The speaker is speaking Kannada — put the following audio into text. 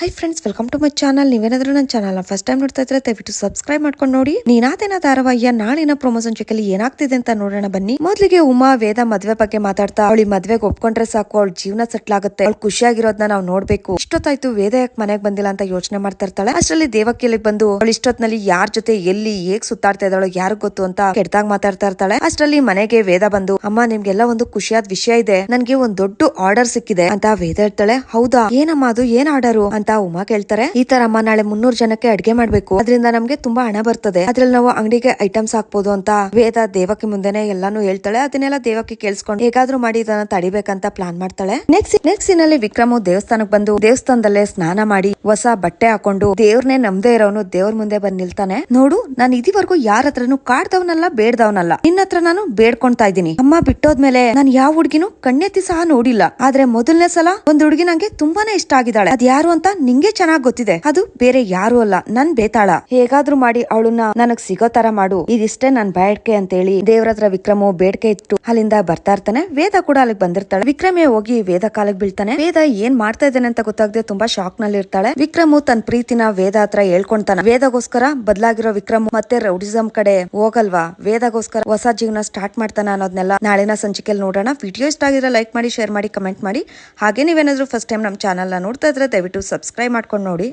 Hi friends welcome to my channel ನೀವೇನಾದ್ರೂ ನನ್ನ ಚಾನಲ್ ಫಸ್ಟ್ ಟೈಮ್ ನೋಡ್ತಾ ಇದ್ರೆ ದಯವಿಟ್ಟು ಸಬ್ಸ್ಕ್ರೈಬ್ ಮಾಡ್ಕೊಂಡು ನೋಡಿ. ನೀನಾದೇನ ಧಾರಾವಾಹಿಯ ನಾಳಿನ ಪ್ರೊಮೋಷನ್ ಚೆಕಲ್ಲಿ ಏನಾಗ್ತಿದೆ ಅಂತ ನೋಡೋಣ ಬನ್ನಿ. ಮೊದಲಿಗೆ ಉಮಾ, ವೇದ ಮದ್ವೆ ಬಗ್ಗೆ ಮಾತಾಡ್ತಾ ಅವಳಿ ಮದ್ವೆಗೆ ಒಪ್ಕೊಂಡ್ರೆ ಸಾಕು, ಅವಳ ಜೀವನ ಸೆಟ್ಲ್ ಆಗುತ್ತೆ. ಅವಳು ಖುಷಿಯಾಗಿರೋದನ್ನ ನಾವು ನೋಡ್ಬೇಕು. ಇಷ್ಟೊತ್ತಾಯ್ತು ವೇದ ಯಾಕೆ ಮನೆಗೆ ಬಂದಿಲ್ಲ ಅಂತ ಯೋಚನೆ ಮಾಡ್ತಾ ಇರ್ತಾಳೆ. ಅಷ್ಟರಲ್ಲಿ ದೇವಕಿಯಲ್ಲಿ ಬಂದು ಅವಳು ಇಷ್ಟೊತ್ತಿನಲ್ಲಿ ಯಾರ ಜೊತೆ ಎಲ್ಲಿ ಹೇಗ್ ಸುತ್ತಾಡ್ತಾ ಇದ್ದಾಳೋ ಯಾರು ಗೊತ್ತು ಅಂತ ಕೆಟ್ಟದಾಗ ಮಾತಾಡ್ತಾ ಇರ್ತಾಳೆ. ಅಷ್ಟರಲ್ಲಿ ಮನೆಗೆ ವೇದ ಬಂದು, ಅಮ್ಮ, ನಿಮ್ಗೆಲ್ಲ ಒಂದು ಖುಷಿಯಾದ ವಿಷಯ ಇದೆ. ನನ್ಗೆ ಒಂದ್ ದೊಡ್ಡ ಆರ್ಡರ್ ಸಿಕ್ಕಿದೆ ಅಂತ ವೇದ ಹೇಳ್ತಾಳೆ. ಹೌದಾ? ಏನಮ್ಮ ಅದು? ಏನ್ ಆರ್ಡರು ಅಂತ ಉಮಾ ಕೇಳ್ತಾರೆ. ಈ ತರ ಅಮ್ಮ ನಾಳೆ ಮುನ್ನೂರ್ ಜನಕ್ಕೆ ಅಡ್ಗೆ ಮಾಡ್ಬೇಕು. ಅದರಿಂದ ನಮ್ಗೆ ತುಂಬಾ ಹಣ ಬರ್ತದೆ. ಅದ್ರಲ್ಲಿ ನಾವು ಅಂಗಡಿಗೆ ಐಟಮ್ಸ್ ಹಾಕ್ಬೋದು ಅಂತ ವೇದ ದೇವಕ್ಕೆ ಮುಂದೆನೆ ಎಲ್ಲಾನು ಹೇಳ್ತಾಳೆ. ಅದನ್ನೆಲ್ಲ ದೇವಕ್ಕೆ ಕೇಳಿಸ್ಕೊಂಡು ಹೇಗಾದ್ರೂ ಮಾಡಿ ಇದನ್ನ ತಡಿಬೇಕಂತ ಪ್ಲಾನ್ ಮಾಡ್ತಾಳೆ. ನೆಕ್ಸ್ಟ್ ನೆಕ್ಸ್ಟ್ ಸೀನಲ್ಲಿ ವಿಕ್ರಮ್ ದೇವಸ್ಥಾನಕ್ಕೆ ಬಂದು ದೇವಸ್ಥಾನದಲ್ಲೇ ಸ್ನಾನ ಮಾಡಿ ಹೊಸ ಬಟ್ಟೆ ಹಾಕೊಂಡು ದೇವ್ರನ್ನೇ ನಮ್ದೇ ಇರೋನು ದೇವ್ರ ಮುಂದೆ ಬಂದ್ ನಿಲ್ತಾನೆ. ನೋಡು, ನಾನು ಇದಿವರೆಗೂ ಯಾರ ಹತ್ರನು ಕಾಡ್ದವನಲ್ಲ, ಬೇಡ್ದವನಲ್ಲ. ನಿನ್ನ ಹತ್ರ ನಾನು ಬೇಡ್ಕೊಂತಾ ಇದ್ದೀನಿ. ಅಮ್ಮ ಬಿಟ್ಟೋದ್ಮೇಲೆ ನಾನು ಯಾವ ಹುಡುಗಿನೂ ಕಣ್ಣೆತ್ತಿ ಸಹ ನೋಡಿಲ್ಲ. ಆದ್ರೆ ಮೊದಲನೇ ಸಲ ಒಂದ್ ಹುಡುಗಿ ನಂಗೆ ತುಂಬಾನೇ ಇಷ್ಟ ಆಗಿದ್ದಾಳೆ. ಅದ್ ಯಾರು ಅಂತ ನಿಂಗೆ ಚೆನ್ನಾಗ್ ಗೊತ್ತಿದೆ. ಅದು ಬೇರೆ ಯಾರು ಅಲ್ಲ, ನನ್ ಬೇತಾಳ. ಹೇಗಾದ್ರೂ ಮಾಡಿ ಅವಳನ್ನ ನನಗ್ ಸಿಗೋ ತರ ಮಾಡು. ಇದಿಷ್ಟೇ ನನ್ ಬೇಡಿಕೆ ಅಂತ ಹೇಳಿ ಹತ್ರ ವಿಕ್ರಮು ಬೇಡ್ಕೆ ಇಟ್ಟು ಅಲ್ಲಿಂದ ಬರ್ತಾ ಇರ್ತಾನೆ. ವೇದ ಕೂಡ ಅಲ್ಲಿಗೆ ಬಂದಿರ್ತಾಳೆ. ವಿಕ್ರಮೆ ಹೋಗಿ ವೇದ ಕಾಲಕ್ಕೆ ಬೀಳ್ತಾನೆ. ವೇದ ಏನ್ ಮಾಡ್ತಾ ಇದ್ದಾನೆ ಅಂತ ಗೊತ್ತಾಗದೆ ತುಂಬಾ ಶಾಕ್ನಲ್ಲಿ ಇರ್ತಾಳೆ. ವಿಕ್ರಮು ತನ್ನ ಪ್ರೀತಿನ ವೇದ ಹತ್ರ ಹೇಳ್ಕೊಂತಾನ. ವೇದಗೋಸ್ಕರ ಬದಲಾಗಿರೋ ವಿಕ್ರಮ್ ಮತ್ತೆ ರೌಡಿಸಮ್ ಕಡೆ ಹೋಗಲ್ವಾ? ವೇದಗೋಸ್ಕರ ಹೊಸ ಜೀವನ ಸ್ಟಾರ್ಟ್ ಮಾಡ್ತಾನ ಅನ್ನೋದನ್ನೆಲ್ಲ ನಾಳಿನ ಸಂಚಿಕೆಯಲ್ಲಿ ನೋಡೋಣ. ವಿಡಿಯೋ ಇಷ್ಟ ಆಗಿದ್ರೆ ಲೈಕ್ ಮಾಡಿ, ಶೇರ್ ಮಾಡಿ, ಕಮೆಂಟ್ ಮಾಡಿ. ಹಾಗೆ ನೀವೇನಾದ್ರೂ ಫಸ್ಟ್ ಟೈಮ್ ನಮ್ಮ ಚಾನಲ್ನ ನೋಡ್ತಾ ಇದ್ರೆ ದಯವಿಟ್ಟು ಸಬ್ಸ್ಕ್ರೈಬ್ ಮಾಡ್ಕೊಂಡು ನೋಡಿ.